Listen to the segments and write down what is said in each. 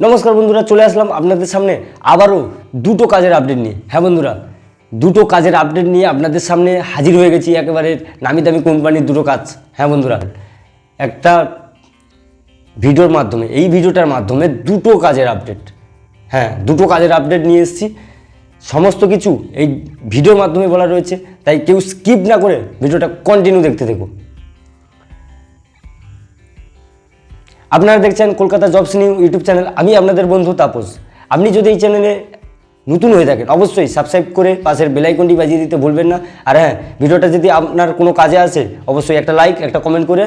নমস্কার বন্ধুরা, চলে আসলাম আপনাদের সামনে আবারও দুটো কাজের আপডেট নিয়ে। হ্যাঁ বন্ধুরা, দুটো কাজের আপডেট নিয়ে আপনাদের সামনে হাজির হয়ে গেছি একেবারে নামি দামি কোম্পানির দুটো কাজ। হ্যাঁ বন্ধুরা, একটা ভিডিওর মাধ্যমে, এই ভিডিওটার মাধ্যমে দুটো কাজের আপডেট হ্যাঁ দুটো কাজের আপডেট নিয়ে এসেছি। সমস্ত কিছু এই ভিডিওর মাধ্যমে বলা রয়েছে, তাই কেউ স্কিপ না করে ভিডিওটা কন্টিনিউ দেখতে দেখো আপনারা দেখছেন Kolkata jobs new YouTube channel, আমি আপনাদের বন্ধু তাপস। আপনি যদি এই চ্যানেলে নতুন হয়ে থাকেন, অবশ্যই সাবস্ক্রাইব করে পাশের বেলাইকনটি বাজিয়ে দিতে ভুলবেন না। আর হ্যাঁ ভিডিওটা যদি আপনার কোনো কাজে আসে, অবশ্যই একটা লাইক একটা কমেন্ট করে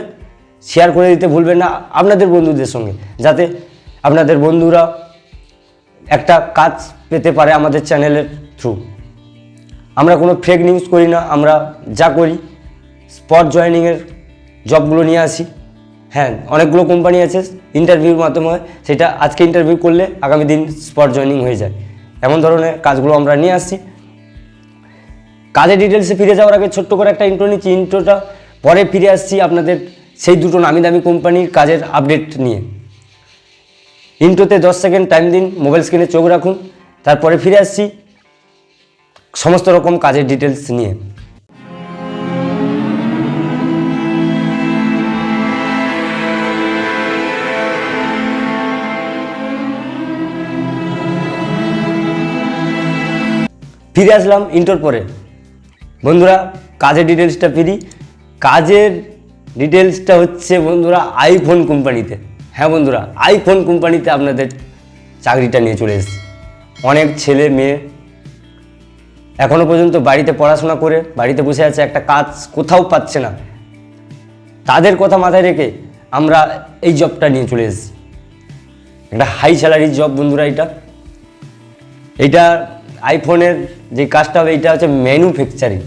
শেয়ার করে দিতে ভুলবেন না আপনাদের বন্ধুদের সঙ্গে, যাতে আপনাদের বন্ধুরা একটা কাজ পেতে পারে আমাদের চ্যানেলের থ্রু আমরা কোনো ফেক নিউজ করি না, আমরা যা করি স্পট জয়েনিংয়ের জবগুলো নিয়ে আসি। হ্যাঁ অনেকগুলো কোম্পানি আছে ইন্টারভিউর মাধ্যমে সেটা আজকে ইন্টারভিউ করলে আগামী দিন স্পট জয়েনিং হয়ে যায়। এমন ধরনের কাজগুলো আমরা নিয়ে আসছি। কাজের ডিটেলসে ফিরে যাওয়ার আগে ছোট্ট করে একটা ইন্ট্রো নিচ্ছি। ইন্ট্রোটা পরে ফিরে আসছি আপনাদের সেই দুটো নামি দামি কোম্পানির কাজের আপডেট নিয়ে। ইন্ট্রোতে দশ সেকেন্ড টাইম দিন মোবাইল স্ক্রিনে চোখ রাখুন। তারপরে ফিরে আসছি সমস্ত রকম কাজের ডিটেলস নিয়ে। ফিরে আসলাম ইন্টোর পরে। বন্ধুরা, কাজের ডিটেলসটা ফিরি। কাজের ডিটেলসটা হচ্ছে, বন্ধুরা আইফোন কোম্পানিতে হ্যাঁ বন্ধুরা আইফোন কোম্পানিতে আপনাদের চাকরিটা নিয়ে চলে এসেছি। অনেক ছেলে, মেয়ে, এখনও পর্যন্ত বাড়িতে পড়াশোনা করে, বাড়িতে বসে আছে, একটা কাজ কোথাও পাচ্ছে না। তাদের কথা মাথায় রেখে আমরা এই জবটা নিয়ে চলে এসেছি। একটা হাই স্যালারির জব বন্ধুরা, এটা। এইটা আইফোনের যে কাজটা হবে, এইটা হচ্ছে ম্যানুফ্যাকচারিং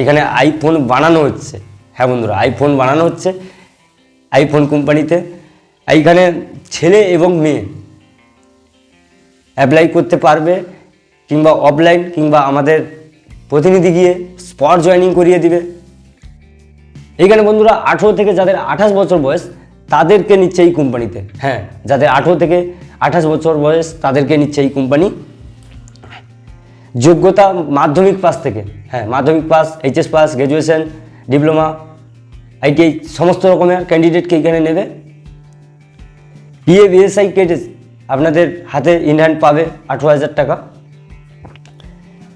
এখানে আইফোন বানানো হচ্ছে। হ্যাঁ বন্ধুরা আইফোন বানানো হচ্ছে আইফোন কোম্পানিতে এইখানে ছেলে এবং মেয়ে অ্যাপ্লাই করতে পারবে কিংবা অফলাইন কিংবা আমাদের প্রতিনিধি গিয়ে স্পট জয়েনিং করিয়ে দিবে। এইখানে বন্ধুরা, আঠেরো থেকে যাদের আঠাশ বছর বয়স, তাদেরকে নিচ্ছে এই কোম্পানিতে হ্যাঁ যাদের আঠেরো থেকে আঠাশ বছর বয়স, তাদেরকে নিচ্ছে এই কোম্পানি যোগ্যতা মাধ্যমিক পাস থেকে। হ্যাঁ মাধ্যমিক pass HS pass graduation diploma ITI সমস্ত রকমের ক্যান্ডিডেটকে এখানে নেবে। বিএ বিএসআই কেটে আপনাদের হাতে ইন হ্যান্ড পাবে আঠেরো হাজার টাকা।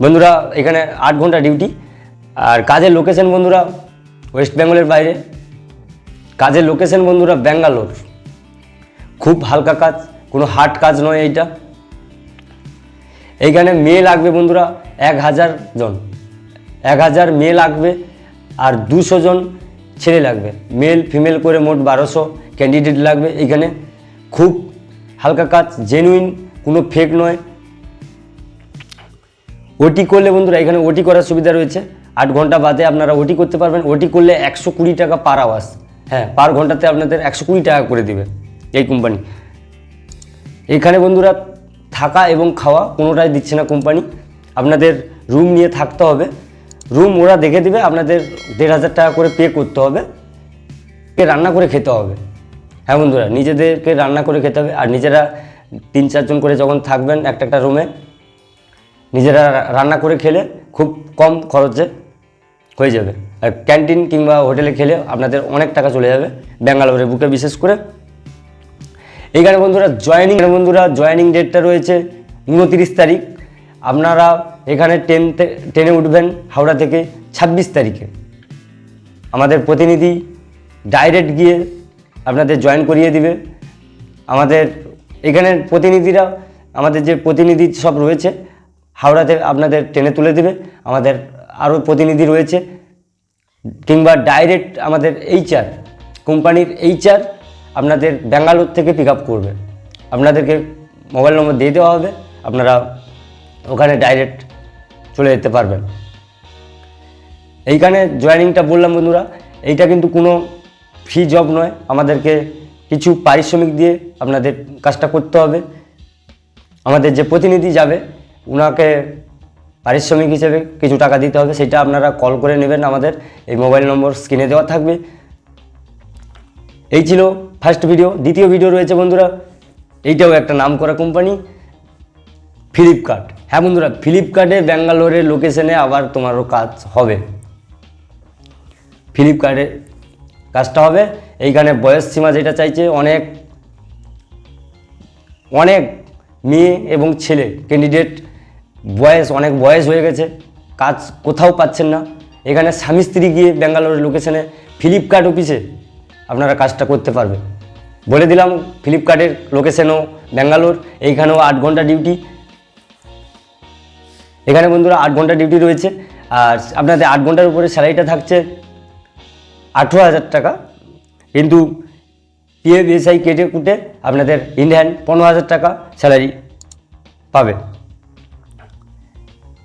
বন্ধুরা, এখানে আট ঘণ্টা ডিউটি আর কাজের লোকেশন বন্ধুরা ওয়েস্ট বেঙ্গলের বাইরে। কাজের লোকেশন বন্ধুরা ব্যাঙ্গালোর খুব হালকা কাজ, কোনো হার্ড কাজ নয় এইটা। এইখানে মেয়ে লাগবে বন্ধুরা এক হাজার জন। এক হাজার মেয়ে লাগবে আর দুশো জন ছেলে লাগবে। মেল, ফিমেল করে মোট বারোশো ক্যান্ডিডেট লাগবে এইখানে খুব হালকা কাজ জেনুইন কোনো ফেক নয়। ওটি করলে বন্ধুরা এখানে ওটি করার সুবিধা রয়েছে। আট ঘণ্টা বাদে আপনারা ওটি করতে পারবেন। ওটি করলে একশো কুড়ি টাকা পার আওয়াজ হ্যাঁ পার ঘন্টাতে আপনাদের একশো কুড়ি টাকা করে দিবে এই কোম্পানি এখানে বন্ধুরা থাকা এবং খাওয়া কোনোটাই দিচ্ছে না কোম্পানি। আপনাদের রুম নিয়ে থাকতে হবে। রুম ওরা দেখে দিবে, আপনাদের দেড় হাজার টাকা করে পে করতে হবে। রান্না করে খেতে হবে। হ্যাঁ বন্ধুরা, নিজেদেরকে রান্না করে খেতে হবে। আর নিজেরা তিন চারজন করে যখন থাকবেন একটা একটা রুমে নিজেরা রান্না করে খেলে খুব কম খরচে হয়ে যাবে। আর ক্যান্টিন কিংবা হোটেলে খেলে আপনাদের অনেক টাকা চলে যাবে। ব্যাঙ্গালোরের বুকে বিশেষ করে। এইখানে বন্ধুরা জয়েনিং বন্ধুরা জয়েনিং ডেটটা রয়েছে উনতিরিশ তারিখ। আপনারা এখানে ট্রেনতে ট্রেনে উঠবেন হাওড়া থেকে ছাব্বিশ তারিখে। আমাদের প্রতিনিধি ডাইরেক্ট গিয়ে আপনাদের জয়েন করিয়ে দিবে। আমাদের এখানের প্রতিনিধিরা, আমাদের যে প্রতিনিধি সব রয়েছে, হাওড়াতে আপনাদের ট্রেনে তুলে দেবে। আমাদের আরও প্রতিনিধি রয়েছে, কিংবা ডাইরেক্ট আমাদের এইচআর কোম্পানির এইচআর আপনাদের ব্যাঙ্গালোর থেকে পিক আপ করবে আপনাদেরকে মোবাইল নম্বর দিয়ে দেওয়া হবে, আপনারা ওখানে ডাইরেক্ট চলে যেতে পারবেন। এইখানে জয়েনিংটা বললাম বন্ধুরা, এইটা কিন্তু কোনো ফ্রি জব নয়, আমাদেরকে কিছু পারিশ্রমিক দিয়ে আপনাদের কাজটা করতে হবে। আমাদের যে প্রতিনিধি যাবে ওনাকে পারিশ্রমিক হিসেবে কিছু টাকা দিতে হবে, সেটা আপনারা কল করে নেবেন আমাদের, এই মোবাইল নম্বর স্ক্রিনে দেওয়া থাকবে। এই ছিল ফার্স্ট ভিডিও। দ্বিতীয় ভিডিও রয়েছে বন্ধুরা। এইটাও একটা নাম করা কোম্পানি ফ্লিপকার্ট হ্যাঁ বন্ধুরা ফ্লিপকার্টে ব্যাঙ্গালোরের লোকেশনে আবার তোমারও কাজ হবে। ফ্লিপকার্টে কাজটা হবে। এইখানে বয়স সীমা যেটা চাইছে, অনেক অনেক মেয়ে এবং ছেলে ক্যান্ডিডেট বয়স, অনেক বয়স হয়ে গেছে। কাজ কোথাও পাচ্ছেন না। এখানে স্বামী স্ত্রী গিয়ে ব্যাঙ্গালোরের লোকেশনে ফ্লিপকার্ট অফিসে আপনারা কাজটা করতে পারবেন। বলে দিলাম, ফ্লিপকার্টের লোকেশনও ব্যাঙ্গালোর, এইখানেও আট ঘণ্টা ডিউটি। এখানে বন্ধুরা আট ঘণ্টা ডিউটি রয়েছে, আর আপনাদের আট ঘণ্টার উপরে স্যালারিটা থাকছে আঠেরো হাজার টাকা। কিন্তু পিএফ এসআই কেটে কুটে আপনাদের ইন্ডিয়ান পনেরো হাজার টাকা স্যালারি পাবে।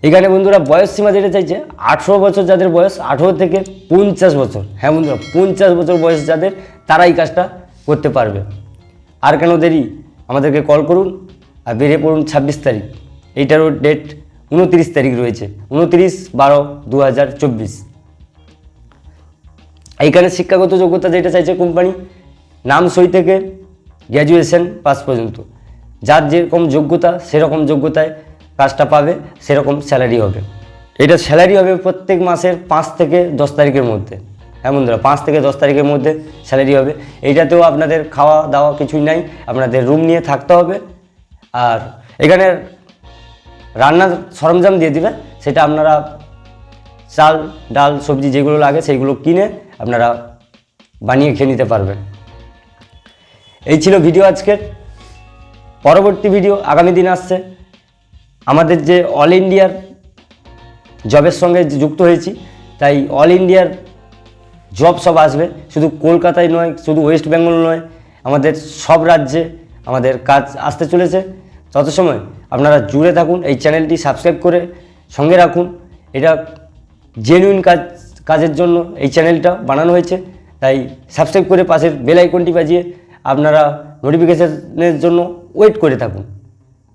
এখানে বন্ধুরা বয়স সীমা যেটা চাইছে, আঠেরো বছর যাদের বয়স, আঠেরো থেকে পঞ্চাশ বছর। হ্যাঁ বন্ধুরা, পঞ্চাশ বছর বয়স যাদের, তারাই কাজটা করতে পারবে। আর কেন দেরি? আমাদেরকে কল করুন আর বেরিয়ে পড়ুন ছাব্বিশ তারিখ। এইটারও ডেট উনত্রিশ তারিখ রয়েছে। উনত্রিশ বারো দু হাজার চব্বিশ। এইখানে শিক্ষাগত যোগ্যতা যেটা চাইছে কোম্পানি নাম সই থেকে গ্র্যাজুয়েশন পাস পর্যন্ত। যার যেরকম যোগ্যতা, সেরকম যোগ্যতায় কাজটা পাবে, সেরকম স্যালারি হবে। এটা স্যালারি হবে প্রত্যেক মাসের পাঁচ থেকে দশ তারিখের মধ্যে। হ্যাঁ বন্ধুরা পাঁচ থেকে দশ তারিখের মধ্যে স্যালারি হবে। এইটাতেও আপনাদের খাওয়া দাওয়া কিছুই নাই, আপনাদের রুম নিয়ে থাকতে হবে। আর এখানে রান্নার সরঞ্জাম দিয়ে দিবে, সেটা আপনারা চাল, ডাল, সবজি যেগুলো লাগে সেইগুলো কিনে আপনারা বানিয়ে খেয়ে নিতে পারবেন। এই ছিল ভিডিও আজকের। পরবর্তী ভিডিও আগামী দিন আসছে। আমাদের যে অল ইন্ডিয়ার জবের সঙ্গে যুক্ত হয়েছি, তাই অল ইন্ডিয়ার জব সব আসবে। শুধু কলকাতায় নয়, শুধু ওয়েস্ট বেঙ্গল নয়, আমাদের সব রাজ্যে আমাদের কাজ আসতে চলেছে। তত সময় আপনারা জুড়ে থাকুন, এই চ্যানেলটি সাবস্ক্রাইব করে সঙ্গে রাখুন। এটা জেনুইন কাজ, কাজের জন্য এই চ্যানেলটা বানানো হয়েছে। তাই সাবস্ক্রাইব করে পাশের বেল আইকনটি বাজিয়ে আপনারা নোটিফিকেশনের জন্য ওয়েট করে থাকুন।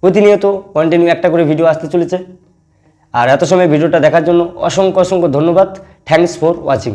প্রতিনিয়ত কন্টিনিউ একটা করে ভিডিও আসতে চলেছে। আর এত সময় ভিডিওটা দেখার জন্য অসংখ্য অসংখ্য ধন্যবাদ। Thanks for watching